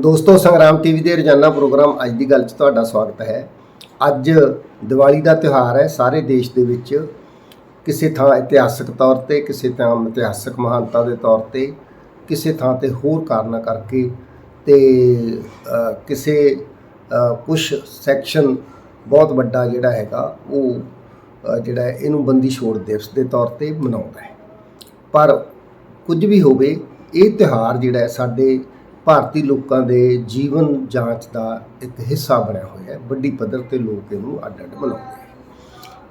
ਦੋਸਤੋ, ਸੰਗਰਾਮ ਟੀਵੀ ਦੇ ਰੋਜ਼ਾਨਾ ਪ੍ਰੋਗਰਾਮ ਅੱਜ ਦੀ ਗੱਲ 'ਚ ਤੁਹਾਡਾ ਸਵਾਗਤ ਹੈ। ਅੱਜ ਦੀਵਾਲੀ ਦਾ ਤਿਉਹਾਰ ਹੈ। ਸਾਰੇ ਦੇਸ਼ ਦੇ ਵਿੱਚ ਕਿਸੇ ਥਾਂ ਇਤਿਹਾਸਕ ਤੌਰ ਤੇ, ਕਿਸੇ ਥਾਂ ਇਤਿਹਾਸਕ ਮਹਾਨਤਾ ਦੇ ਤੌਰ ਤੇ, ਕਿਸੇ ਥਾਂ ਤੇ ਹੋਰ ਕਾਰਨਾਂ ਕਰਕੇ ਤੇ ਕਿਸੇ ਕੁਝ ਸੈਕਸ਼ਨ ਬਹੁਤ ਵੱਡਾ ਜਿਹੜਾ ਹੈਗਾ, ਉਹ ਜਿਹੜਾ ਇਹਨੂੰ ਬੰਦੀ ਛੋੜ ਦਿਵਸ ਦੇ ਤੌਰ ਤੇ ਮਨਾਉਂਦਾ ਹੈ। ਪਰ ਕੁਝ ਵੀ ਹੋਵੇ, ਇਹ ਤਿਉਹਾਰ ਜਿਹੜਾ ਹੈ ਸਾਡੇ ਭਾਰਤੀ ਲੋਕਾਂ ਦੇ ਜੀਵਨ ਜਾਂਚ ਦਾ ਇੱਕ ਹਿੱਸਾ ਬਣਿਆ ਹੋਇਆ ਹੈ। ਵੱਡੀ ਪੱਧਰ ਤੇ ਲੋਕ ਇਹਨੂੰ ਅੱਡ ਅੱਡ ਮਨਾਉਂਦੇ ਹੈ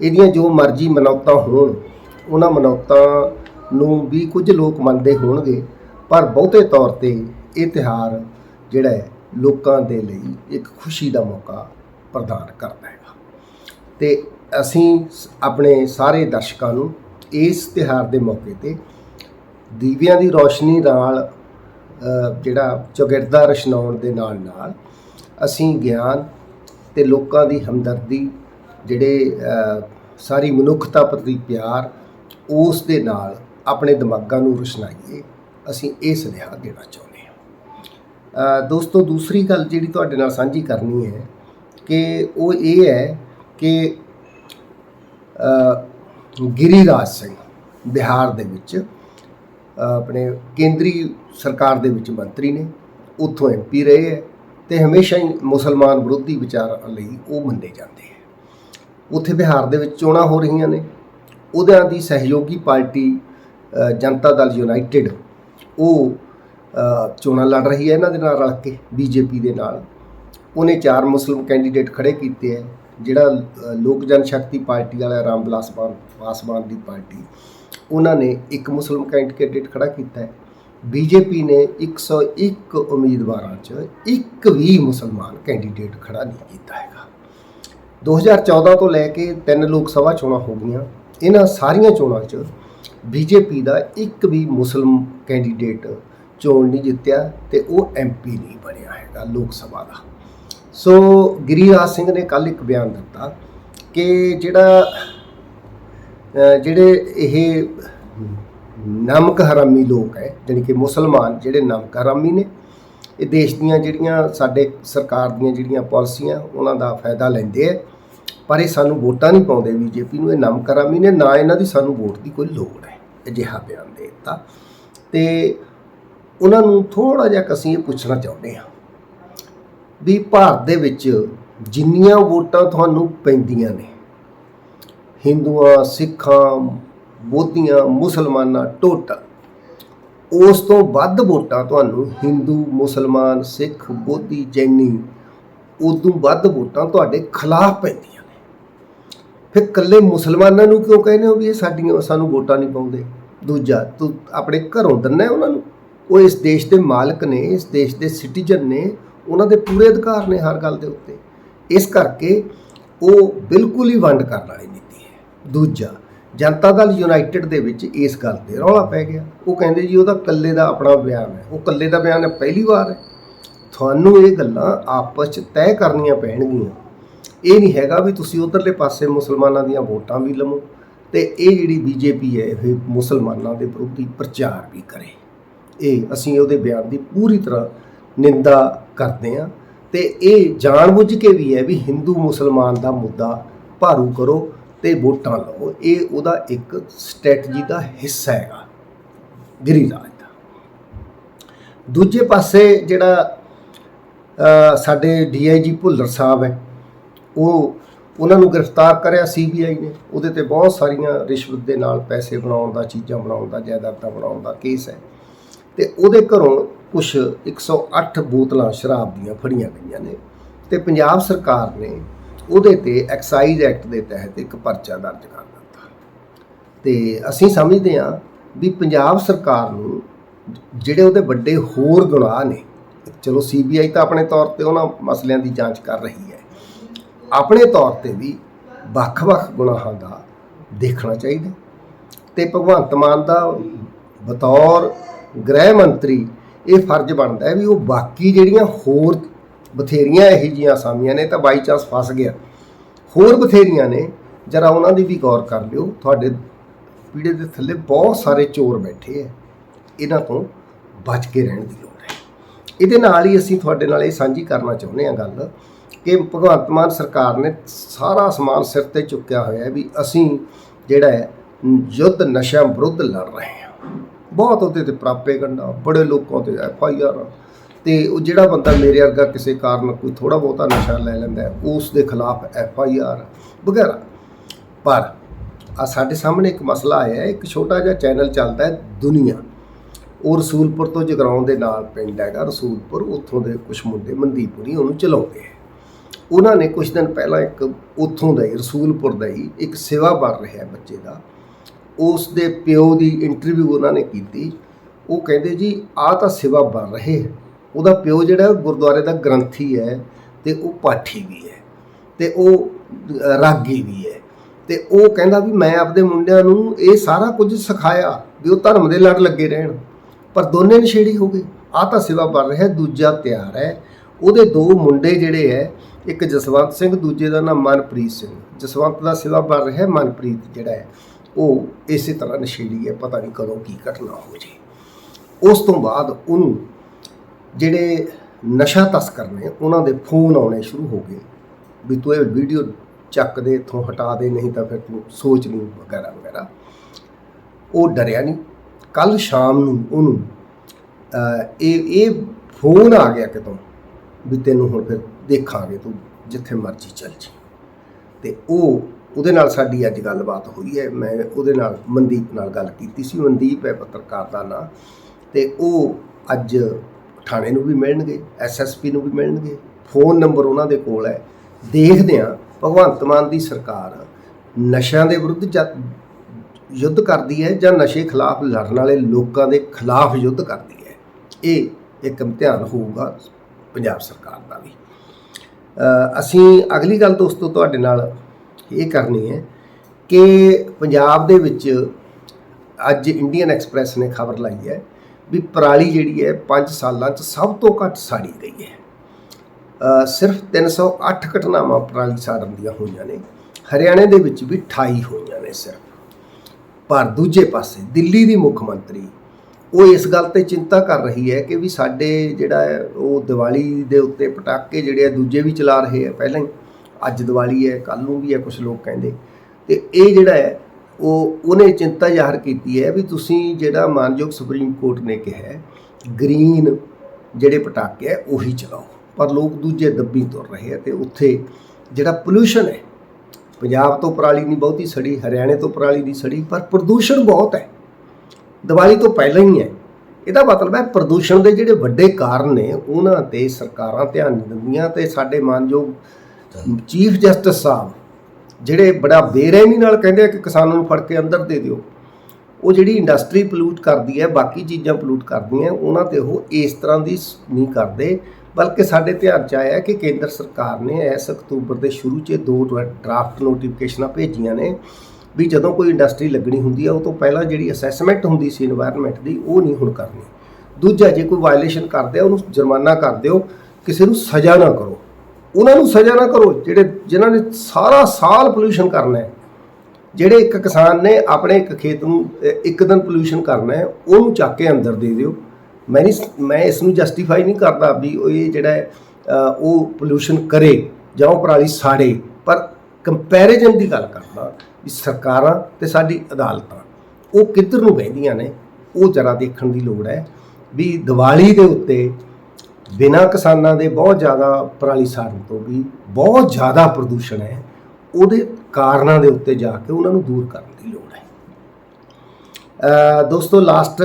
ਇਹਦੀਆਂ ਜੋ ਮਰਜ਼ੀ ਮਨੌਤਾਂ ਹੋਣ, ਉਹਨਾਂ ਮਨੌਤਾਂ ਨੂੰ ਵੀ ਕੁਝ ਲੋਕ ਮੰਨਦੇ ਹੋਣਗੇ, ਪਰ ਬਹੁਤੇ ਤੌਰ ਤੇ ਇਹ ਤਿਉਹਾਰ ਜਿਹੜਾ ਹੈ, ਲੋਕਾਂ ਦੇ ਲਈ ਇੱਕ ਖੁਸ਼ੀ ਦਾ ਮੌਕਾ ਪ੍ਰਦਾਨ ਕਰਦਾ ਹੈਗਾ ਤੇ ਅਸੀਂ ਸ- ਆਪਣੇ ਸਾਰੇ ਦਰਸ਼ਕਾਂ ਨੂੰ ਇਸ ਤਿਉਹਾਰ ਦੇ ਮੌਕੇ ਤੇ ਦੀਵਿਆਂ ਦੀ ਰੌਸ਼ਨੀ ਨਾਲ ਜਿਹੜਾ ਚੌਗਿਰਦਾ ਰਸ਼ਨਾਉਣ ਦੇ ਨਾਲ ਨਾਲ ਅਸੀਂ ਗਿਆਨ ਤੇ ਲੋਕਾਂ ਦੀ ਹਮਦਰਦੀ ਜਿਹੜੇ ਸਾਰੀ ਮਨੁੱਖਤਾ ਪ੍ਰਤੀ ਪਿਆਰ ਉਸ ਦੇ ਨਾਲ ਆਪਣੇ ਦਿਮਾਗਾਂ ਨੂੰ ਰੁਸ਼ਨਾਈਏ ਅਸੀਂ ਇਹ ਸੁਨੇਹਾ ਦੇਣਾ ਚਾਹੁੰਦੇ ਹਾਂ। ਅ, ਦੋਸਤੋ ਦੂਸਰੀ ਗੱਲ ਜਿਹੜੀ ਤੁਹਾਡੇ ਨਾਲ ਸਾਂਝੀ ਕਰਨੀ ਹੈ ਕਿ ਉਹ ਇਹ ਹੈ ਕਿ ਅ, ਗਿਰੀਰਾਜ ਸਿੰਘ ਬਿਹਾਰ ਦੇ ਵਿੱਚ ਆਪਣੇ ਕੇਂਦਰੀ ਸਰਕਾਰ ਦੇ ਵਿੱਚ ਮੰਤਰੀ ਨੇ, ਉੱਥੋਂ ਐਮਪੀ ਰਹੇ ਹੈ ਤੇ ਹਮੇਸ਼ਾ ਹੀ ਮੁਸਲਮਾਨ ਵਿਰੋਧੀ ਵਿਚਾਰਾਂ ਲਈ ਉਹ ਮੰਨੇ ਜਾਂਦੇ ਹੈ। ਉੱਥੇ ਬਿਹਾਰ ਦੇ ਵਿੱਚ ਚੋਣਾਂ ਹੋ ਰਹੀਆਂ ਨੇ, ਉਹਦਿਆਂ ਦੀ ਸਹਿਯੋਗੀ ਪਾਰਟੀ ਜਨਤਾ ਦਲ ਯੂਨਾਈਟਿਡ, ਉਹ ਚੋਣਾਂ ਲੜ ਰਹੀ ਹੈ ਇਹਨਾਂ ਦੇ ਨਾਲ ਰਲ ਕੇ, ਬੀਜੇਪੀ ਦੇ ਨਾਲ। ਉਹਨੇ ਚਾਰ ਮੁਸਲਿਮ ਕੈਂਡੀਡੇਟ ਖੜੇ ਕੀਤੇ ਹੈ, ਜਿਹੜਾ ਲੋਕ ਜਨ ਸ਼ਕਤੀ ਪਾਰਟੀ ਵਾਲਾ ਰਾਮ ਵਿਲਾਸ ਪਾਨ- ਪਾਸਵਾਨ ਦੀ ਪਾਰਟੀ। ਉਹਨਾਂ ਨੇ ਇੱਕ ਮੁਸਲਿਮ ਕੈਂਡੀਡੇਟ ਖੜਾ ਕੀਤਾ ਹੈ। ਬੀਜੇਪੀ ਨੇ 101 ਉਮੀਦਵਾਰਾਂ 'ਚ ਇੱਕ ਵੀ ਮੁਸਲਮਾਨ ਕੈਂਡੀਡੇਟ ਖੜਾ ਨਹੀਂ ਕੀਤਾ ਹੈਗਾ। 2014 ਤੋਂ ਲੈ ਕੇ ਤਿੰਨ ਲੋਕ ਸਭਾ ਚੋਣਾਂ ਹੋ ਗਈਆਂ। ਇਹਨਾਂ ਸਾਰੀਆਂ ਚੋਣਾਂ 'ਚ ਬੀਜੇਪੀ ਦਾ ਇੱਕ ਵੀ ਮੁਸਲਮ ਕੈਂਡੀਡੇਟ ਚੋਣ ਨਹੀਂ ਜਿੱਤਿਆ ਤੇ ਉਹ ਐਮਪੀ ਨਹੀਂ ਬਣਿਆ ਹੈਗਾ ਲੋਕ ਸਭਾ ਦਾ। ਸੋ ਗਿਰੀਰਾਜ ਸਿੰਘ ਨੇ ਕੱਲ ਇੱਕ ਬਿਆਨ ਦਿੱਤਾ ਕਿ ਜਿਹੜਾ ਜਿਹੜੇ ਇਹ ਨਮਕ ਹਰਾਮੀ ਲੋਕ ਹੈ, ਜਾਣੀ ਕਿ ਮੁਸਲਮਾਨ ਜਿਹੜੇ ਨਮਕ ਹਰਾਮੀ ਨੇ, ਇਹ ਦੇਸ਼ ਦੀਆਂ ਜਿਹੜੀਆਂ ਸਾਡੇ ਸਰਕਾਰ ਦੀਆਂ ਜਿਹੜੀਆਂ ਪਾਲਿਸੀਆਂ, ਉਹਨਾਂ ਦਾ ਫਾਇਦਾ ਲੈਂਦੇ ਆ। ਪਰ ਇਹ ਸਾਨੂੰ ਵੋਟਾਂ ਨਹੀਂ ਪਾਉਂਦੇ ਬੀਜੇਪੀ ਨੂੰ, ਇਹ ਨਮਕ ਹਰਾਮੀ ਨੇ, ਨਾ ਇਹਨਾਂ ਦੀ ਸਾਨੂੰ ਵੋਟ ਦੀ ਕੋਈ ਲੋੜ ਹੈ, ਅਜਿਹਾ ਬਿਆਨ ਦੇ ਦਿੱਤਾ। ਤੇ ਉਹਨਾਂ ਨੂੰ ਥੋੜਾ ਜਿਹਾ ਅਸੀਂ ਇਹ ਪੁੱਛਣਾ ਚਾਹੁੰਦੇ ਹਾਂ ਵੀ ਭਾਰਤ ਦੇ ਵਿੱਚ ਜਿੰਨੀਆਂ ਵੋਟਾਂ ਤੁਹਾਨੂੰ ਪੈਂਦੀਆਂ ਨੇ ਹਿੰਦੂਆਂ, ਸਿੱਖਾਂ ਬੋਧੀਆਂ ਮੁਸਲਮਾਨਾਂ ਟੋਟਲ। ਉਸ ਤੋਂ ਵੱਧ ਵੋਟਾਂ ਤੁਹਾਨੂੰ ਹਿੰਦੂ, ਮੁਸਲਮਾਨ, ਸਿੱਖ ਬੋਧੀ ਜੈਨੀ ਉਦੋਂ ਵੱਧ ਵੋਟਾਂ ਤੁਹਾਡੇ ਖਿਲਾਫ ਪੈਂਦੀਆਂ ਨੇ। ਫਿਰ ਇਕੱਲੇ ਮੁਸਲਮਾਨਾਂ ਨੂੰ ਕਿਉਂ ਕਹਿੰਦੇ ਹੋ ਵੀ ਇਹ ਸਾਡੀਆਂ ਸਾਨੂੰ ਵੋਟਾਂ ਨਹੀਂ ਪਾਉਂਦੇ? ਦੂਜਾ, ਤੂੰ ਆਪਣੇ ਘਰੋਂ ਦਿੰਦਾ ਉਹਨਾਂ ਨੂੰ? ਉਹ ਇਸ ਦੇਸ਼ ਦੇ ਮਾਲਕ ਨੇ, ਇਸ ਦੇਸ਼ ਦੇ ਸਿਟੀਜ਼ਨ ਨੇ, ਉਹਨਾਂ ਦੇ ਪੂਰੇ ਅਧਿਕਾਰ ਨੇ ਹਰ ਗੱਲ ਦੇ ਉੱਤੇ। ਇਸ ਕਰਕੇ ਉਹ ਬਿਲਕੁਲ ਹੀ ਵੰਡ ਕਰਨ ਵਾਲੇ ਨੇ। ਦੂਜਾ, ਜਨਤਾ ਦਲ ਯੂਨਾਈਟਿਡ ਦੇ ਵਿੱਚ ਇਸ ਗੱਲ ਤੇ ਰੌਲਾ ਪੈ ਗਿਆ। ਉਹ ਕਹਿੰਦੇ ਜੀ ਉਹਦਾ ਇਕੱਲੇ ਦਾ ਆਪਣਾ ਬਿਆਨ ਹੈ। ਉਹ ਇਕੱਲੇ ਦਾ ਬਿਆਨ ਪਹਿਲੀ ਵਾਰ ਹੈ। ਤੁਹਾਨੂੰ ਇਹ ਗੱਲਾਂ ਆਪਸ ਚ ਤੈਅ ਕਰਨੀਆਂ ਪੈਣਗੀਆਂ। ਇਹ ਨਹੀਂ ਹੈਗਾ ਵੀ ਤੁਸੀਂ ਉਧਰਲੇ ਪਾਸੇ ਮੁਸਲਮਾਨਾਂ ਦੀਆਂ ਵੋਟਾਂ ਵੀ ਲਵੋ ਤੇ ਇਹ ਜਿਹੜੀ ਬੀਜੇਪੀ ਹੈ, ਇਹ ਮੁਸਲਮਾਨਾਂ ਦੇ ਵਿਰੋਧੀ ਪ੍ਰਚਾਰ ਵੀ ਕਰੇ। ਇਹ ਅਸੀਂ ਉਹਦੇ ਬਿਆਨ ਦੀ ਪੂਰੀ ਤਰ੍ਹਾਂ ਨਿੰਦਾ ਕਰਦੇ ਹਾਂ ਤੇ ਇਹ ਜਾਣਬੁੱਝ ਕੇ ਵੀ ਹੈ ਵੀ ਹਿੰਦੂ ਮੁਸਲਮਾਨ ਦਾ ਮੁੱਦਾ ਭਾਰੂ ਕਰੋ। ਤੇ ਵੋਟਾਂ ਲਓ। ਇਹ ਉਹਦਾ ਇੱਕ ਸਟ੍ਰੈਟਜੀ ਦਾ ਹਿੱਸਾ ਹੈਗਾ। ਗਿਰੀਰਾਜ ਦਾ। ਦੂਜੇ ਪਾਸੇ ਜਿਹੜਾ ਅ, ਸਾਡੇ ਡੀਆਈਜੀ ਭੁੱਲਰ ਸਾਹਿਬ ਹੈ ਉਹ ਉਹਨਾਂ ਨੂੰ ਗ੍ਰਿਫਤਾਰ ਕਰਿਆ ਸੀਬੀਆਈ ਨੇ। ਉਹਦੇ ਤੇ ਬਹੁਤ ਸਾਰੀਆਂ ਰਿਸ਼ਵਤ ਦੇ ਨਾਲ ਪੈਸੇ ਬਣਾਉਣ ਦਾ ਚੀਜ਼ਾਂ ਬਣਾਉਣ ਦਾ ਜਾਇਦਾਦਾਂ ਬਣਾਉਣ ਦਾ ਕੇਸ ਹੈ। ਤੇ ਉਹਦੇ ਘਰੋਂ ਕੁਝ 108 ਬੋਤਲਾਂ ਸ਼ਰਾਬ ਦੀਆਂ ਫੜੀਆਂ ਗਈਆਂ ਨੇ। ਤੇ ਪੰਜਾਬ ਸਰਕਾਰ ਨੇ ਉਹਦੇ ਤੇ ਐਕਸਾਈਜ਼ ਐਕਟ ਦੇ ਤਹਿਤ ਇੱਕ ਪਰਚਾ ਦਰਜ ਕਰ ਦਿੱਤਾ। ਤੇ ਅਸੀਂ ਸਮਝਦੇ ਹਾਂ ਵੀ ਪੰਜਾਬ ਸਰਕਾਰ ਨੂੰ ਜਿਹੜੇ ਉਹਦੇ ਵੱਡੇ ਹੋਰ ਗੁਨਾਹ ਨੇ, ਚਲੋ ਸੀਬੀਆਈ ਤਾਂ ਆਪਣੇ ਤੌਰ ਤੇ ਉਹਨਾਂ ਮਸਲਿਆਂ ਦੀ ਜਾਂਚ ਕਰ ਰਹੀ ਹੈ, ਆਪਣੇ ਤੌਰ ਤੇ ਵੀ ਵੱਖ-ਵੱਖ ਗੁਨਾਹਾਂ ਦਾ ਦੇਖਣਾ ਚਾਹੀਦਾ। ਤੇ ਭਗਵੰਤ ਮਾਨ ਦਾ ਬਤੌਰ ਗ੍ਰਹਿ ਮੰਤਰੀ ਇਹ ਫਰਜ਼ ਬਣਦਾ ਹੈ ਵੀ ਉਹ ਬਾਕੀ ਜਿਹੜੀਆਂ ਹੋਰ ਬਥੇਰੀਆਂ ਇਹੋ ਜਿਹੀਆਂ ਆਸਾਮੀਆਂ ਨੇ ਤਾਂ ਬਾਈ ਚਾਂਸ ਫਸ ਗਿਆ। ਹੋਰ ਬਥੇਰੀਆਂ ਨੇ, ਜਰਾ ਉਹਨਾਂ ਦੀ ਵੀ ਗੌਰ ਕਰ ਲਿਓ। ਤੁਹਾਡੇ ਪੀੜੇ ਦੇ ਥੱਲੇ ਬਹੁਤ ਸਾਰੇ ਚੋਰ ਬੈਠੇ ਐ। ਇਹਨਾਂ ਤੋਂ ਬਚ ਕੇ ਰਹਿਣ ਦੀ ਲੋੜ ਹੈ ਇਹਦੇ ਨਾਲ ਹੀ ਅਸੀਂ ਤੁਹਾਡੇ ਨਾਲ ਇਹ ਸਾਂਝੀ ਕਰਨਾ ਚਾਹੁੰਦੇ ਹਾਂ ਗੱਲ ਕਿ ਭਗਵੰਤ ਮਾਨ ਸਰਕਾਰ ਨੇ ਸਾਰਾ ਸਮਾਨ ਸਿਰ ਤੇ ਚੁੱਕਿਆ ਹੋਇਆ ਹੈ ਵੀ ਅਸੀਂ ਜਿਹੜਾ ਹੈ, ਯੁੱਧ ਨਸ਼ਾ ਵਿਰੁੱਧ ਲੜ ਰਹੇ ਹਾਂ। ਬਹੁਤ ਉਹਦੇ ਤੇ ਪ੍ਰਾਪੇ ਪ੍ਰਾਪੇਗੰਡਾ ਬੜੇ ਲੋਕਾਂ ਤੇ ਐਫ ਆਈ ਆਰ ਤੇ ਉਹ ਜਿਹੜਾ ਬੰਦਾ ਮੇਰੇ ਵਰਗਾ ਕਿਸੇ ਕਾਰਨ ਕੋਈ ਥੋੜਾ ਬਹੁਤਾ ਨਸ਼ਾ ਲੈ ਲੈਂਦਾ ਉਸ ਦੇ ਖਿਲਾਫ ਐਫ ਆਈ ਆਰ ਵਗੈਰਾ। ਪਰ ਆ ਸਾਡੇ ਸਾਹਮਣੇ ਇੱਕ ਮਸਲਾ ਆਇਆ ਹੈ ਇੱਕ ਛੋਟਾ ਜਿਹਾ ਚੈਨਲ ਚੱਲਦਾ ਹੈ, ਦੁਨੀਆ। ਉਹ ਰਸੂਲਪੁਰ ਤੋਂ ਜਗਰਾਉਂ ਦੇ ਨਾਲ ਪਿੰਡ ਹੈਗਾ, ਰਸੂਲਪੁਰ, ਉੱਥੋਂ ਦੇ ਕੁਝ ਮੁੰਡੇ ਮਨਦੀਪੁਰੀ ਉਹਨੂੰ ਚਲਾਉਂਦੇ ਹੈ। ਉਹਨਾਂ ਨੇ ਕੁਝ ਦਿਨ ਪਹਿਲਾਂ ਇੱਕ ਉੱਥੋਂ ਦਾ ਹੀ, ਰਸੂਲਪੁਰ ਦਾ ਹੀ ਇੱਕ ਸੇਵਾ ਬਣ ਰਿਹਾ ਬੱਚੇ ਦਾ। ਉਸ ਦੇ ਪਿਓ ਦੀ ਇੰਟਰਵਿਊ ਉਹਨਾਂ ਨੇ ਕੀਤੀ। ਉਹ ਕਹਿੰਦੇ ਜੀ, ਆਹ ਤਾਂ ਸੇਵਾ ਬਣ ਰਹੇ ਹੈ। ਉਹਦਾ ਪਿਓ ਜਿਹੜਾ ਗੁਰਦੁਆਰੇ ਦਾ ਗ੍ਰੰਥੀ ਹੈ ਤੇ ਉਹ ਪਾਠੀ ਵੀ ਹੈ ਤੇ ਉਹ ਰਾਗੀ ਵੀ ਹੈ। ਤੇ ਉਹ ਕਹਿੰਦਾ ਵੀ ਮੈਂ ਆਪਦੇ ਮੁੰਡਿਆਂ ਨੂੰ ਇਹ ਸਾਰਾ ਕੁਝ ਸਿਖਾਇਆ ਵੀ ਉਹ ਧਰਮ ਦੇ ਲੜ ਲੱਗੇ ਰਹਿਣ। ਪਰ ਦੋਨੇ ਨਸ਼ੇੜੀ ਹੋ ਗਏ। ਆਹ ਤਾਂ ਸਿਵਾ ਬਣ ਰਿਹਾ, ਦੂਜਾ ਤਿਆਰ ਹੈ। ਉਹਦੇ ਦੋ ਮੁੰਡੇ ਜਿਹੜੇ ਹੈ, ਇੱਕ ਜਸਵੰਤ ਸਿੰਘ, ਦੂਜੇ ਦਾ ਨਾਮ ਮਨਪ੍ਰੀਤ ਸਿੰਘ। ਜਸਵੰਤ ਦਾ ਸਿਵਾ ਬਣ ਰਿਹਾ, ਮਨਪ੍ਰੀਤ ਜਿਹੜਾ ਹੈ, ਉਹ ਇਸੇ ਤਰ੍ਹਾਂ ਨਸ਼ੇੜੀ ਹੈ, ਪਤਾ ਨਹੀਂ ਕਦੋਂ ਕੀ ਘਟਨਾ ਹੋ ਜੇ। ਉਸ ਤੋਂ ਬਾਅਦ ਉਹਨੂੰ ਜਿਹੜੇ ਨਸ਼ਾ ਤਸਕਰ ਨੇ ਉਹਨਾਂ ਦੇ ਫੋਨ ਆਉਣੇ ਸ਼ੁਰੂ ਹੋ ਗਏ। ਵੀ ਤੂੰ ਇਹ ਵੀਡੀਓ ਚੱਕ ਦੇ, ਇੱਥੋਂ ਹਟਾ ਦੇ, ਨਹੀਂ ਤਾਂ ਫਿਰ ਤੂੰ ਸੋਚ ਲਈ ਵਗੈਰਾ ਵਗੈਰਾ। ਉਹ ਡਰਿਆ ਨਹੀਂ। ਕੱਲ ਸ਼ਾਮ ਨੂੰ ਉਹਨੂੰ ਇਹ ਇਹ ਫੋਨ ਆ ਗਿਆ ਕਿਤੋਂ, ਵੀ ਤੈਨੂੰ ਹੁਣ ਫਿਰ ਦੇਖਾਂਗੇ ਤੂੰ, ਜਿੱਥੇ ਮਰਜ਼ੀ ਚੱਲ ਜੀ। ਤੇ ਉਹ, ਉਹਦੇ ਨਾਲ ਸਾਡੀ ਅੱਜ ਗੱਲਬਾਤ ਹੋਈ ਹੈ। ਮੈਂ ਉਹਦੇ ਨਾਲ, ਮਨਦੀਪ ਨਾਲ ਗੱਲ ਕੀਤੀ ਸੀ। ਮਨਦੀਪ ਹੈ ਪੱਤਰਕਾਰ ਦਾ ਨਾਂ। ਤੇ ਉਹ ਅੱਜ ਥਾਣੇ ਨੂੰ ਵੀ ਮਿਲਣਗੇ ਐਸਐਸਪੀ ਨੂੰ ਵੀ ਮਿਲਣਗੇ, ਫੋਨ ਨੰਬਰ ਉਹਨਾਂ ਦੇ ਕੋਲ ਹੈ। ਦੇਖਦੇ ਹਾਂ, ਭਗਵੰਤ ਮਾਨ ਦੀ ਸਰਕਾਰ ਨਸ਼ਿਆਂ ਦੇ ਵਿਰੁੱਧ ਯੁੱਧ ਕਰਦੀ ਹੈ ਜਾਂ ਨਸ਼ੇ ਖਿਲਾਫ ਲੜਨ ਵਾਲੇ ਲੋਕਾਂ ਦੇ ਖਿਲਾਫ ਯੁੱਧ ਕਰਦੀ ਹੈ। ਇਹ ਇੱਕ ਇਮਤਿਹਾਨ ਹੋਊਗਾ ਪੰਜਾਬ ਸਰਕਾਰ ਦਾ ਵੀ। ਅਸੀਂ ਅਗਲੀ ਗੱਲ ਦੋਸਤੋ ਤੁਹਾਡੇ ਨਾਲ ਇਹ ਕਰਨੀ ਹੈ ਕਿ ਪੰਜਾਬ ਦੇ ਵਿੱਚ ਅੱਜ ਇੰਡੀਅਨ ਐਕਸਪ੍ਰੈਸ ਨੇ ਖਬਰ ਲਾਈ ਹੈ ਵੀ ਪਰਾਲੀ ਜਿਹੜੀ ਹੈ 5 ਸਾਲਾਂ 'ਚ ਸਭ ਤੋਂ ਘੱਟ ਸਾੜੀ ਗਈ ਹੈ। ਅ, ਸਿਰਫ 308 ਘਟਨਾਵਾਂ ਪਰਾਲੀ ਸਾੜਨ ਦੀਆਂ ਹੋਈਆਂ ਨੇ। ਹਰਿਆਣੇ ਦੇ ਵਿੱਚ ਵੀ 28 ਹੋਈਆਂ ਨੇ ਸਿਰਫ। ਪਰ ਦੂਜੇ ਪਾਸੇ ਦਿੱਲੀ ਦੀ ਮੁੱਖ ਮੰਤਰੀ ਉਹ ਇਸ ਗੱਲ ਤੇ ਚਿੰਤਾ ਕਰ ਰਹੀ ਹੈ ਕਿ ਵੀ ਸਾਡੇ ਜਿਹੜਾ ਹੈ ਉਹ ਦੀਵਾਲੀ ਦੇ ਉੱਤੇ ਪਟਾਕੇ ਜਿਹੜੇ ਆ ਦੂਜੇ ਵੀ ਚਲਾ ਰਹੇ ਆ। ਪਹਿਲਾਂ ਹੀ ਅੱਜ ਦੀਵਾਲੀ ਹੈ ਕੱਲ ਨੂੰ ਵੀ ਹੈ ਕੁਝ ਲੋਕ ਕਹਿੰਦੇ। ਤੇ ਇਹ ਜਿਹੜਾ ਹੈ ਉਹ, ਉਹਨੇ ਚਿੰਤਾ ਜ਼ਾਹਰ ਕੀਤੀ ਹੈ ਵੀ ਤੁਸੀਂ ਜਿਹੜਾ ਮਾਨਯੋਗ ਸੁਪਰੀਮ ਕੋਰਟ ਨੇ ਕਿਹਾ ਹੈ, ਗ੍ਰੀਨ ਜਿਹੜੇ ਪਟਾਕੇ ਹੈ, ਉਹੀ ਚਲਾਓ। ਪਰ ਲੋਕ ਦੂਜੇ ਦੱਬੀ ਤੁਰ ਰਹੇ ਆ ਤੇ ਉੱਥੇ ਜਿਹੜਾ ਪੋਲੂਸ਼ਨ ਹੈ, ਪੰਜਾਬ ਤੋਂ ਪਰਾਲੀ ਨਹੀਂ, ਬਹੁਤੀ ਸੜੀ, ਹਰਿਆਣੇ ਤੋਂ ਪਰਾਲੀ ਨਹੀਂ ਸੜੀ, ਪਰ ਪ੍ਰਦੂਸ਼ਣ ਬਹੁਤ ਹੈ। ਦੀਵਾਲੀ ਤੋਂ ਪਹਿਲਾਂ ਹੀ ਹੈ। ਇਹਦਾ ਮਤਲਬ ਹੈ ਪ੍ਰਦੂਸ਼ਣ ਦੇ ਜਿਹੜੇ ਵੱਡੇ ਕਾਰਨ ਨੇ, ਉਹਨਾਂ ਤੇ ਸਰਕਾਰਾਂ ਧਿਆਨ ਨਹੀਂ ਦਿੰਦੀਆਂ ਤੇ ਸਾਡੇ ਮਾਨਯੋਗ ਚੀਫ ਜਸਟਿਸ ਸਾਹਿਬ ਜਿਹੜੇ ਬੜਾ ਬੇਰਹਿਮੀ ਨਾਲ ਕਹਿੰਦੇ ਆ ਕਿ ਕਿਸਾਨਾਂ ਨੂੰ ਫੜ ਕੇ ਅੰਦਰ ਦੇ ਦਿਓ, ਉਹ ਜਿਹੜੀ ਇੰਡਸਟਰੀ ਪੋਲੂਟ ਕਰਦੀ ਹੈ, ਬਾਕੀ ਚੀਜ਼ਾਂ ਪੋਲੂਟ ਕਰਦੀਆਂ, ਉਹਨਾਂ ਤੇ ਉਹ ਇਸ ਤਰ੍ਹਾਂ ਦੀ ਨਹੀਂ ਕਰਦੇ। ਬਲਕਿ ਸਾਡੇ ਧਿਆਨ ਚ ਆਇਆ ਕਿ ਕੇਂਦਰ ਸਰਕਾਰ ਨੇ ਇਸ ਅਕਤੂਬਰ ਦੇ ਸ਼ੁਰੂ 'ਚ ਦੋ ਡਰਾਫਟ ਨੋਟੀਫਿਕੇਸ਼ਨਾਂ ਭੇਜੀਆਂ ਨੇ ਵੀ ਜਦੋਂ ਕੋਈ ਇੰਡਸਟਰੀ ਲੱਗਣੀ ਹੁੰਦੀ ਹੈ ਉਹ ਤੋਂ ਪਹਿਲਾਂ ਜਿਹੜੀ ਅਸੈਸਮੈਂਟ ਹੁੰਦੀ ਸੀ এনवायरमेंट ਦੀ, ਉਹ ਨਹੀਂ ਹੁਣ ਕਰਨੀ। ਦੂਜਾ, ਜੇ ਕੋਈ ਵਾਇਲੇਸ਼ਨ ਕਰਦੇ ਆ, ਉਹਨੂੰ ਜੁਰਮਾਨਾ ਕਰ ਦਿਓ, ਕਿਸੇ ਨੂੰ ਸਜ਼ਾ ਨਾ ਕਰੋ। ਉਹਨਾਂ ਨੂੰ ਸਜ਼ਾ ਨਾ ਕਰੋ, ਜਿਹੜੇ ਜਿਨ੍ਹਾਂ ਨੇ ਸਾਰਾ ਸਾਲ ਪੋਲੂਸ਼ਨ ਕਰਨਾ ਹੈ, ਜਿਹੜੇ ਇੱਕ ਕਿਸਾਨ ਨੇ ਆਪਣੇ ਇੱਕ ਖੇਤ ਨੂੰ ਇੱਕ ਦਿਨ ਪੋਲੂਸ਼ਨ ਕਰਨਾ ਹੈ, ਉਹਨੂੰ ਚੱਕ ਕੇ ਅੰਦਰ ਦੇ ਦਿਓ। ਮੈਂ ਨਹੀਂ ਮੈਂ ਇਸ ਨੂੰ ਜਸਟੀਫਾਈ ਨਹੀਂ ਕਰਦਾ ਵੀ ਉਹ ਇਹ ਜਿਹੜਾ ਉਹ ਪੋਲੂਸ਼ਨ ਕਰੇ ਜਾਂ ਉਹ ਪਰਾਲੀ ਸਾੜੇ, ਪਰ ਕੰਪੈਰੀਜ਼ਨ ਦੀ ਗੱਲ ਕਰਦਾ ਵੀ ਸਰਕਾਰਾਂ ਤੇ ਸਾਡੀ ਅਦਾਲਤਾਂ, ਉਹ ਕਿੱਧਰ ਨੂੰ ਬਹਿੰਦੀਆਂ ਨੇ, ਉਹ ਜਰਾ ਦੇਖਣ ਦੀ ਲੋੜ ਹੈ ਵੀ ਦੀਵਾਲੀ ਦੇ ਉੱਤੇ ਬਿਨਾਂ ਕਿਸਾਨਾਂ ਦੇ ਬਹੁਤ ਜ਼ਿਆਦਾ ਪਰਾਲੀ ਸਾੜਨ ਤੋਂ ਵੀ ਬਹੁਤ ਜ਼ਿਆਦਾ ਪ੍ਰਦੂਸ਼ਣ ਹੈ, ਉਹਦੇ ਕਾਰਨਾਂ ਦੇ ਉੱਤੇ ਜਾ ਕੇ ਉਹਨਾਂ ਨੂੰ ਦੂਰ ਕਰਨ ਦੀ ਲੋੜ ਹੈ। ਦੋਸਤੋ ਲਾਸਟ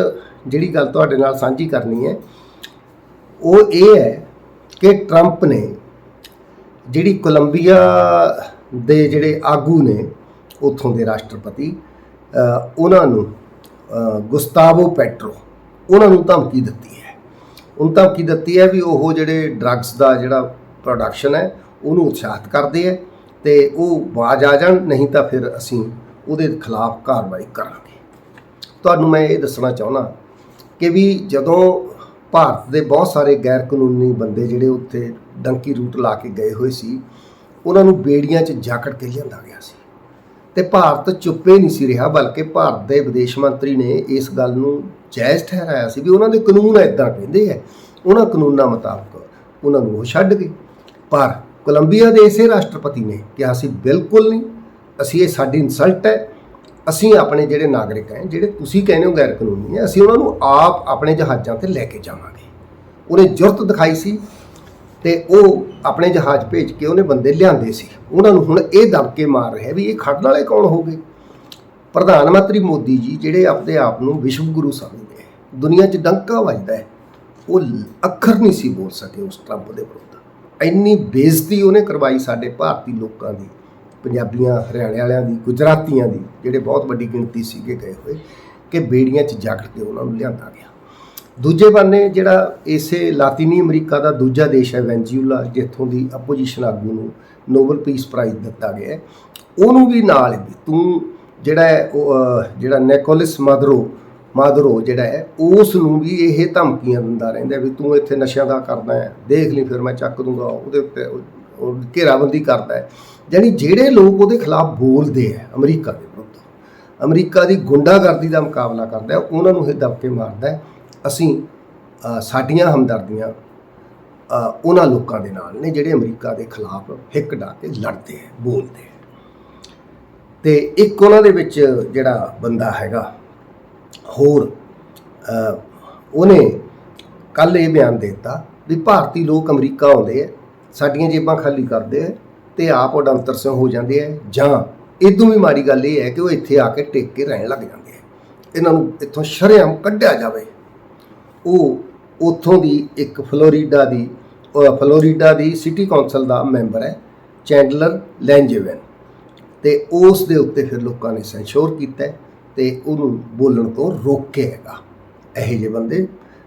ਜਿਹੜੀ ਗੱਲ ਤੁਹਾਡੇ ਨਾਲ ਸਾਂਝੀ ਕਰਨੀ ਹੈ, ਉਹ ਇਹ ਹੈ ਕਿ ਟਰੰਪ ਨੇ ਜਿਹੜੀ ਕੋਲੰਬੀਆ ਦੇ ਜਿਹੜੇ ਆਗੂ ਨੇ, ਉੱਥੋਂ ਦੇ ਰਾਸ਼ਟਰਪਤੀ ਉਹਨਾਂ ਨੂੰ ਗੁਸਤਾਵੋ ਪੈਟਰੋ, ਉਹਨਾਂ ਨੂੰ ਧਮਕੀ ਦਿੱਤੀ ਹੈ। ਉਹਨੂੰ ਧਮਕੀ ਦਿੱਤੀ ਹੈ ਵੀ ਉਹ ਜਿਹੜੇ ਡਰੱਗਸ ਦਾ ਜਿਹੜਾ ਪ੍ਰੋਡਕਸ਼ਨ ਹੈ, ਉਹਨੂੰ ਉਤਸ਼ਾਹਿਤ ਕਰਦੇ ਹੈ ਤੇ ਉਹ ਬਾਜ ਆ ਜਾਣ, ਨਹੀਂ ਤਾਂ ਫਿਰ ਅਸੀਂ ਉਹਦੇ ਖਿਲਾਫ ਕਾਰਵਾਈ ਕਰਾਂਗੇ। ਤੁਹਾਨੂੰ ਮੈਂ ਇਹ ਦੱਸਣਾ ਚਾਹੁੰਦਾ ਕਿ ਵੀ ਜਦੋਂ ਭਾਰਤ ਦੇ ਬਹੁਤ ਸਾਰੇ ਗੈਰ ਕਾਨੂੰਨੀ ਬੰਦੇ ਜਿਹੜੇ ਉੱਥੇ ਡੰਕੀ ਰੂਟ ਲਾ ਕੇ ਗਏ ਹੋਏ ਸੀ, ਉਹਨਾਂ ਨੂੰ ਬੇੜੀਆਂ 'ਚ ਜਾਕੜ ਕੇ ਲਿਆਂਦਾ ਗਿਆ ਸੀ। ਤੇ ਭਾਰਤ ਚੁੱਪੇ ਨਹੀਂ ਸੀ ਰਿਹਾ, ਬਲਕਿ ਭਾਰਤ ਦੇ ਵਿਦੇਸ਼ ਮੰਤਰੀ ਨੇ ਇਸ ਗੱਲ ਨੂੰ ਜਾਇਜ਼ ਠਹਿਰਾਇਆ ਸੀ ਵੀ ਉਹਨਾਂ ਦੇ ਕਾਨੂੰਨ ਇਦਾਂ ਕਹਿੰਦੇ ਆ, ਉਹਨਾਂ ਕਾਨੂੰਨਾਂ ਮੁਤਾਬਕ ਉਹਨਾਂ ਨੂੰ ਉਹ ਛੱਡ ਗਏ। ਪਰ ਕੋਲੰਬੀਆ ਦੇ ਇਸੇ ਰਾਸ਼ਟਰਪਤੀ ਨੇ ਕਿਹਾ ਸੀ, ਬਿਲਕੁਲ ਨਹੀਂ, ਅਸੀਂ ਇਹ ਸਾਡੀ ਇਨਸਲਟ ਹੈ, ਅਸੀਂ ਆਪਣੇ ਜਿਹੜੇ ਨਾਗਰਿਕ ਹੈ, ਜਿਹੜੇ ਤੁਸੀਂ ਕਹਿੰਦੇ ਹੋ ਗੈਰ ਕਾਨੂੰਨੀ ਹੈ, ਅਸੀਂ ਉਹਨਾਂ ਨੂੰ ਆਪ ਆਪਣੇ ਜਹਾਜ਼ਾਂ ਤੇ ਲੈ ਕੇ ਜਾਵਾਂਗੇ। ਉਹਨੇ ਜੁਰਤ ਦਿਖਾਈ ਸੀ ਤੇ ਉਹ ਆਪਣੇ ਜਹਾਜ਼ ਭੇਜ ਕੇ ਉਹਨੇ ਬੰਦੇ ਲਿਆਂਦੇ ਸੀ। ਉਹਨਾਂ ਨੂੰ ਹੁਣ ਇਹ ਦਬਕੇ ਮਾਰ ਰਿਹਾ ਵੀ ਇਹ ਖੜਨ ਵਾਲੇ ਕੌਣ ਹੋਗੇ ਪ੍ਰਧਾਨ ਮੰਤਰੀ ਮੋਦੀ ਜੀ, ਜਿਹੜੇ ਆਪਣੇ ਆਪ ਨੂੰ ਵਿਸ਼ਵ ਗੁਰੂ ਸਮਝਦੇ ਦੁਨੀਆ 'ਚ ਡੰਕਾ ਵੱਜਦਾ ਹੈ। ਉਹ ਅੱਖਰ ਨਹੀਂ ਸੀ ਬੋਲ ਸਕੇ ਉਸ ਟਰੰਪ ਦੇ ਵਿਰੁੱਧ। ਇੰਨੀ ਬੇਇੱਜ਼ਤੀ ਉਹਨੇ ਕਰਵਾਈ ਸਾਡੇ ਭਾਰਤੀ ਲੋਕਾਂ ਦੀ ਪੰਜਾਬੀਆਂ ਹਰਿਆਣੇ ਵਾਲਿਆਂ ਦੀ ਗੁਜਰਾਤੀਆਂ ਦੀ ਜਿਹੜੇ ਬਹੁਤ ਵੱਡੀ ਗਿਣਤੀ ਸੀਗੇ ਗਏ ਹੋਏ ਕਿ ਬੇੜੀਆਂ 'ਚ ਜਕੜ ਕੇ ਉਹਨਾਂ ਨੂੰ ਲਿਆਂਦਾ ਗਿਆ। ਦੂਜੇ ਬੰਨੇ ਜਿਹੜਾ ਇਸੇ ਲਾਤੀਨੀ ਅਮਰੀਕਾ ਦਾ ਦੂਜਾ ਦੇਸ਼ ਹੈ ਵੈਨਜ਼ੂਲਾ ਜਿੱਥੋਂ ਦੀ ਆਪੋਜੀਸ਼ਨ ਆਗੂ ਨੂੰ ਨੋਬਲ ਪੀਸ ਪ੍ਰਾਈਜ਼ ਦਿੱਤਾ ਗਿਆ ਉਹਨੂੰ ਵੀ ਨਾਲ ਵੀ ਤੂੰ ਜਿਹੜਾ ਉਹ, ਜਿਹੜਾ ਨੈਕੋਲਿਸ ਮਾਦਰੋ ਮਾਦਰੋ ਜਿਹੜਾ ਹੈ ਉਸ ਨੂੰ ਵੀ ਇਹ ਧਮਕੀਆਂ ਦਿੰਦਾ ਰਹਿੰਦਾ ਵੀ ਤੂੰ ਇੱਥੇ ਨਸ਼ਿਆਂ ਦਾ ਕਰਦਾ ਹੈ, ਦੇਖ ਲਈ ਫਿਰ ਮੈਂ ਚੱਕ ਦੂੰਗਾ, ਉਹਦੇ ਉੱਤੇ ਉਹ- ਘੇਰਾਬੰਦੀ ਕਰਦਾ ਹੈ। ਯਾਨੀ ਜਿਹੜੇ ਲੋਕ ਉਹਦੇ ਖਿਲਾਫ ਬੋਲਦੇ ਆ ਅਮਰੀਕਾ ਦੇ ਵਿਰੁੱਧ, ਅਮਰੀਕਾ ਦੀ ਗੁੰਡਾਗਰਦੀ ਦਾ ਮੁਕਾਬਲਾ ਕਰਦਾ ਹੈ, ਉਹਨਾਂ ਨੂੰ ਇਹ ਦਬਕੇ ਮਾਰਦਾ ਹੈ, ਅਸੀਂ ਸਾਡੀਆਂ ਹਮਦਰਦੀਆਂ ਉਹਨਾਂ ਲੋਕਾਂ ਦੇ ਨਾਲ ਨੇ ਜਿਹੜੇ ਅਮਰੀਕਾ ਦੇ ਖਿਲਾਫ ਹਿੱਕ ਡਾ ਕੇ ਲੜਦੇ ਹੈ, ਬੋਲਦੇ ਹੈ। ਤੇ ਇੱਕ ਉਹਨਾਂ ਦੇ ਵਿੱਚ ਜਿਹੜਾ ਬੰਦਾ ਹੈਗਾ ਹੋਰ ਉਹਨੇ ਕੱਲ ਇਹ ਬਿਆਨ ਦੇ ਦਿੱਤਾ ਵੀ ਭਾਰਤੀ ਲੋਕ ਅਮਰੀਕਾ ਆਉਂਦੇ ਆ, ਸਾਡੀਆਂ ਜੇਬਾਂ ਖਾਲੀ ਕਰਦੇ ਆ ਤੇ ਆਪ ਉਡੰਤਰ ਸਿੰਘ ਹੋ ਜਾਂਦੇ ਆ ਜਾਂ ਇਦੋਂ ਵੀ ਮਾੜੀ ਗੱਲ ਇਹ ਹੈ ਕਿ ਉਹ ਇੱਥੇ ਆ ਕੇ ਟਿਕ ਕੇ ਰਹਿਣ ਲੱਗ ਜਾਂਦੇ ਆ। ਇਹਨਾਂ ਨੂੰ ਇੱਥੋਂ ਸ਼ਰੇਆਮ ਕੱਢਿਆ ਜਾਵੇ। ਉਹ ਉੱਥੋਂ ਦੀ ਇੱਕ ਫਲੋਰੀਡਾ ਦੀ ਫਲੋਰੀਡਾ ਦੀ ਸਿਟੀ ਕੌਂਸਲ ਦਾ ਮੈਂਬਰ ਹੈ, ਚੈਂਡਲਰ ਲੈਂਜੇਵਨ। ਤੇ ਉਸ ਦੇ ਉੱਤੇ ਫਿਰ ਲੋਕਾਂ ਨੇ ਸੈਂਸ਼ੋਰ ਕੀਤਾ ਤੇ ਉਹਨੂੰ ਬੋਲਣ ਤੋਂ ਰੋਕਿਆ ਹੈਗਾ। ਇਹੋ ਜਿਹੇ ਬੰਦੇ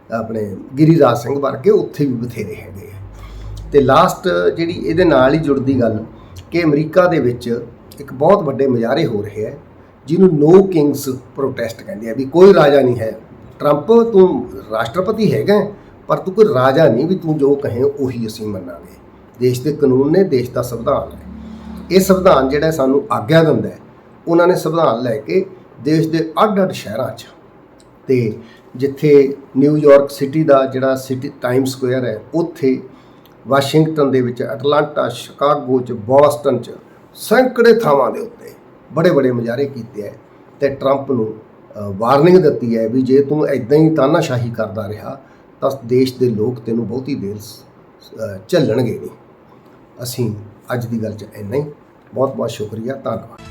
ਆਪਣੇ ਗਿਰੀਰਾਜ ਸਿੰਘ ਵਰਗੇ ਉੱਥੇ ਵੀ ਬਥੇਰੇ ਹੈਗੇ ਆ। ਤੇ ਲਾਸਟ ਜਿਹੜੀ ਇਹਦੇ ਨਾਲ ਹੀ ਜੁੜਦੀ ਗੱਲ ਕਿ ਅਮਰੀਕਾ ਦੇ ਵਿੱਚ ਇੱਕ ਬਹੁਤ ਵੱਡੇ ਮੁਜ਼ਾਹਰੇ ਹੋ ਰਹੇ ਹੈ ਜਿਹਨੂੰ ਨੋ ਕਿੰਗਸ ਪ੍ਰੋਟੈਸਟ ਕਹਿੰਦੇ ਆ ਵੀ ਕੋਈ ਰਾਜਾ ਨਹੀਂ ਹੈ। ਟਰੰਪ ਤੂੰ ਰਾਸ਼ਟਰਪਤੀ ਹੈਗਾ, ਪਰ ਤੂੰ ਕੋਈ ਰਾਜਾ ਨਹੀਂ, ਵੀ ਤੂੰ ਜੋ ਕਹੇ ਉਹੀ ਅਸੀਂ ਮੰਨਾਂਗੇ। ਦੇਸ਼ ਦੇ ਕਾਨੂੰਨ ਨੇ, ਦੇਸ਼ ਦਾ ਸੰਵਿਧਾਨ ਹੈ। ਇਹ ਸੰਵਿਧਾਨ ਜਿਹੜਾ ਸਾਨੂੰ ਆਗਿਆ ਦਿੰਦਾ ਹੈ, ਉਹਨਾਂ ਨੇ ਸੰਵਿਧਾਨ ਲੈ ਕੇ ਦੇਸ਼ ਦੇ ਅੱਡ-ਅੱਡ ਸ਼ਹਿਰਾਂ 'ਚ। ਤੇ ਜਿੱਥੇ ਨਿਊਯਾਰਕ ਸਿਟੀ ਦਾ ਜਿਹੜਾ ਸਿਟੀ ਟਾਈਮ ਸਕੁਅਰ ਹੈ, ਉੱਥੇ ਵਾਸ਼ਿੰਗਟਨ ਦੇ ਵਿੱਚ, ਅਟਲਾਂਟਾ, ਸ਼ਿਕਾਗੋ 'ਚ, ਬੋਸਟਨ 'ਚ ਸੈਂਕੜੇ ਥਾਵਾਂ ਦੇ ਉੱਤੇ ਬੜੇ ਬੜੇ ਮੁਜ਼ਾਹਰੇ ਕੀਤੇ ਹੈ ਤੇ ਟਰੰਪ ਨੂੰ ਵਾਰਨਿੰਗ ਦਿੱਤੀ ਹੈ ਵੀ ਜੇ ਤੂੰ ਐਦਾਂ ਹੀ ਤਾਨਾਸ਼ਾਹੀ ਕਰਦਾ ਰਿਹਾ, ਤਾਂ ਦੇਸ਼ ਦੇ ਲੋਕ ਤੈਨੂੰ ਬਹੁਤੀ ਦੇਰ ਸ- ਝੱਲਣਗੇ ਨਹੀਂ। ਅਸੀਂ ਅੱਜ ਦੀ ਗੱਲ 'ਚ ਇੰਨਾ ਹੀ। ਬਹੁਤ ਬਹੁਤ ਸ਼ੁਕਰੀਆ। ਧੰਨਵਾਦ।